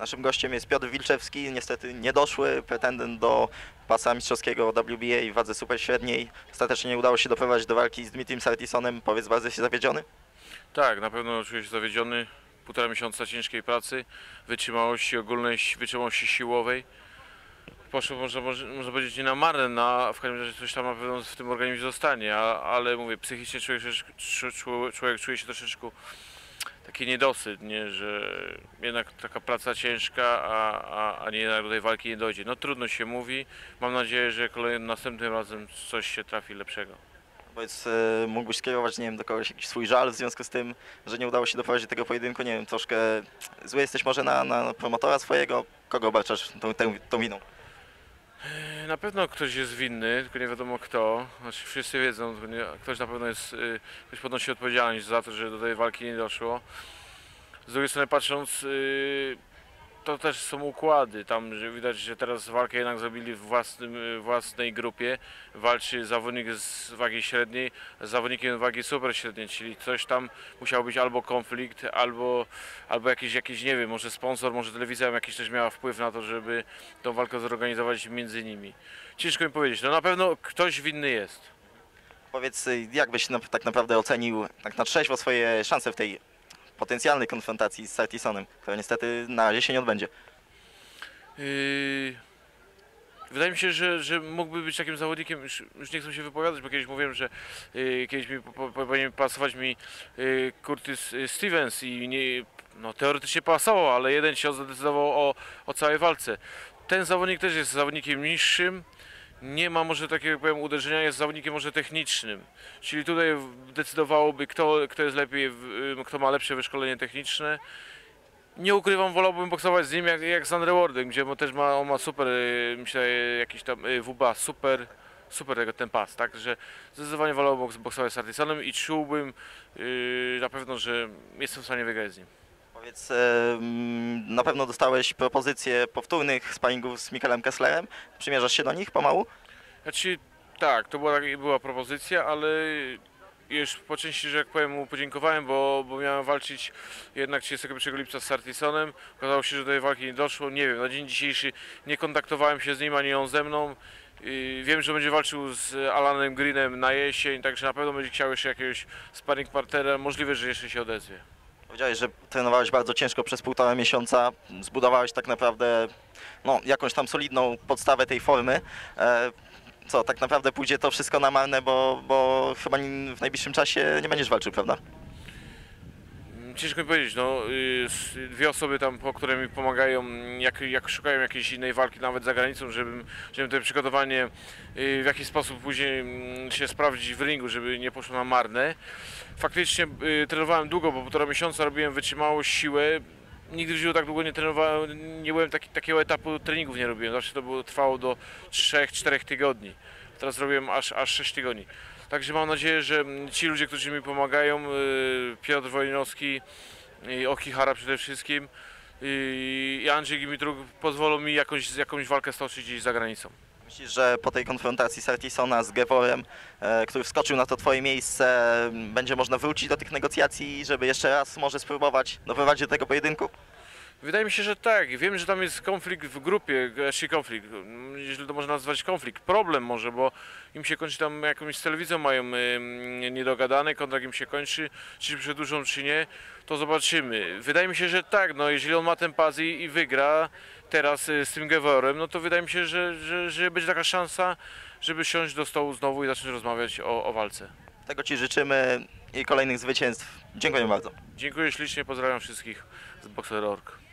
Naszym gościem jest Piotr Wilczewski, niestety niedoszły pretendent do pasa mistrzowskiego WBA w wadze superśredniej. Ostatecznie nie udało się doprowadzić do walki z Dmitriем Sartisonem. Powiedz, bardzo jesteś zawiedziony? Tak, na pewno czuję się zawiedziony. Półtora miesiąca ciężkiej pracy, wytrzymałości ogólnej, wytrzymałości siłowej. Poszło, można, można powiedzieć, nie na marne, na, w każdym razie coś tam na pewno w tym organizmie zostanie, a, ale mówię, psychicznie człowiek, człowiek, człowiek czuje się troszeczkę taki niedosyt, nie, że jednak taka praca ciężka, a, a, a nie jednak do tej walki nie dojdzie. No trudno się mówi, mam nadzieję, że kolejnym, następnym razem coś się trafi lepszego. Powiedz, e, mógłbyś skierować, nie wiem, do kogoś jakiś swój żal w związku z tym, że nie udało się doprowadzić do tego pojedynku? Nie wiem, troszkę zły jesteś może na, na promotora swojego? Kogo obarczasz tą, tą, tą winą? Na pewno ktoś jest winny, tylko nie wiadomo kto. Znaczy wszyscy wiedzą, ktoś na pewno jest, y, ktoś podnosi odpowiedzialność za to, że do tej walki nie doszło. Z drugiej strony patrząc, y, to też są układy. Tam że widać, że teraz walkę jednak zrobili w własnym, y, własnej grupie. Walczy zawodnik z wagi średniej z zawodnikiem wagi super średniej, czyli coś tam musiał być albo konflikt, albo, albo jakiś, jakiś, nie wiem, może sponsor, może telewizja jakiś też miała wpływ na to, żeby tą walkę zorganizować między nimi. Ciężko mi powiedzieć, no na pewno ktoś winny jest. Powiedz, jak byś tak naprawdę ocenił tak na trzeźwo swoje szanse w tej potencjalnej konfrontacji z Sartisonem, która niestety na razie się nie odbędzie? Yy, Wydaje mi się, że, że mógłby być takim zawodnikiem, już, już nie chcę się wypowiadać, bo kiedyś mówiłem, że yy, kiedyś mi po, po, pasować mi yy, Curtis yy, Stevens i nie, no, teoretycznie pasował, ale jeden cios zadecydował o, o całej walce. Ten zawodnik też jest zawodnikiem niższym, nie ma może takiego jak powiem uderzenia, jest zawodnikiem może technicznym. Czyli tutaj decydowałoby kto, kto jest lepiej, w- kto ma lepsze wyszkolenie techniczne nie ukrywam, wolałbym boksować z nim jak, jak z Andre Wardem, gdzie on też ma, on ma super, y, myślę, jakiś tam y, WBA, super, super tego, ten pas, tak, że zdecydowanie wolałbym boks- boksować z Artisanem i czułbym y, na pewno, że jestem w stanie wygrać z nim. Powiedz, na pewno dostałeś propozycje powtórnych sparingów z Mikelem Kesslerem. Przymierzasz się do nich pomału? Znaczy, tak, to była, była propozycja, ale już po części, że jak powiem, mu podziękowałem, bo, bo miałem walczyć jednak 31 lipca z Sartisonem. Okazało się, że do tej walki nie doszło. Nie wiem, na dzień dzisiejszy nie kontaktowałem się z nim, ani on ze mną. Wiem, że będzie walczył z Alanem Greenem na jesień, także na pewno będzie chciał jeszcze jakiegoś sparring partnera. Możliwe, że jeszcze się odezwie. Powiedziałeś, że trenowałeś bardzo ciężko przez półtora miesiąca, zbudowałeś tak naprawdę no, jakąś tam solidną podstawę tej formy. E, co, tak naprawdę pójdzie to wszystko na marne, bo, bo chyba w najbliższym czasie nie będziesz walczył, prawda? Ciężko mi powiedzieć, no y, dwie osoby tam, które mi pomagają, jak, jak szukają jakiejś innej walki nawet za granicą, żebym, żebym to przygotowanie y, w jakiś sposób później mm, się sprawdzić w ringu, żeby nie poszło na marne. Faktycznie y, trenowałem długo, bo półtora miesiąca robiłem wytrzymałość, siłę. Nigdy w życiu tak długo nie trenowałem, nie byłem taki, takiego etapu treningów nie robiłem, zawsze to było, trwało do 3-4 tygodni. Teraz robiłem aż, aż 6 tygodni. Także mam nadzieję, że ci ludzie, którzy mi pomagają, y, Piotr Wojnowski, i Okihara przede wszystkim i Andrzej Dimitruk pozwolą mi jakąś, jakąś walkę stoczyć gdzieś za granicą. Myślisz, że po tej konfrontacji Sartisona z Geworem, e, który wskoczył na to twoje miejsce, będzie można wrócić do tych negocjacji, żeby jeszcze raz może spróbować doprowadzić do tego pojedynku? Wydaje mi się, że tak. Wiem, że tam jest konflikt w grupie, znaczy konflikt, jeśli to można nazwać konflikt, problem może, bo im się kończy tam jakąś z telewizją mają ym, niedogadane, kontrakt im się kończy, czy przedłużą, czy nie, to zobaczymy. Wydaje mi się, że tak, no jeżeli on ma ten pas i, i wygra teraz y, z tym Geworem, no to wydaje mi się, że, że, że będzie taka szansa, żeby siąść do stołu znowu i zacząć rozmawiać o, o walce. Tego Ci życzymy i kolejnych zwycięstw. Dziękuję bardzo. Dziękuję ślicznie, pozdrawiam wszystkich z Boxer.org.